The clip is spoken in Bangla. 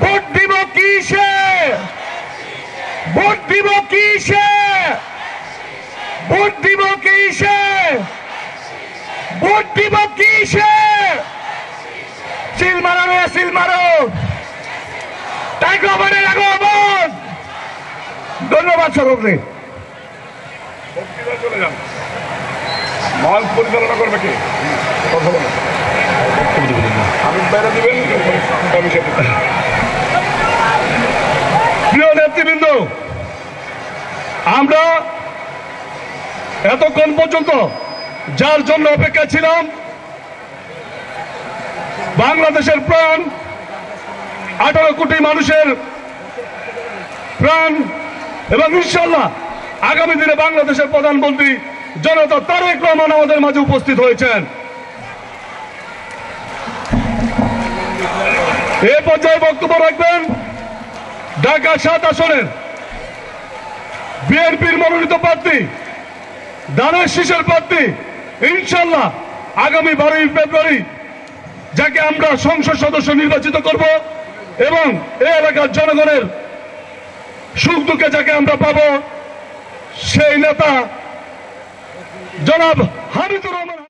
ভোট দিব কিসে? ভোট দিব কিসে? ভোট দিব কিসে? ভোট দিব কিসে? সিল মারো রে, সিল মারো। তাই খবরে রাখো অবন ধন্যবাদ বক্তৃতা চলে যান। মহল পরিচালনা করবে কি? কথা বলেন প্রিয় নেতৃবৃন্দ, আমরা এতক্ষণ পর্যন্ত যার জন্য অপেক্ষা ছিলাম, বাংলাদেশের প্রাণ, আঠারো কোটি মানুষের প্রাণ এবং ইনশাল্লাহ আগামী দিনে বাংলাদেশের প্রধানমন্ত্রী জনতা তারেক রহমান আমাদের মাঝে উপস্থিত হয়েছেন। এ পর্যায়ে বক্তব্য রাখবেন ঢাকা সাত আসনের বিএনপির মনোনীত প্রার্থী, দানের শীষের প্রার্থী ইনশাল্লাহ আগামী বারোই ফেব্রুয়ারি যাকে আমরা সংসদ সদস্য নির্বাচিত করব এবং এই এলাকার জনগণের সুখ দুঃখে যাকে আমরা পাব, সেই নেতা জনাব হামিদুর রহমান।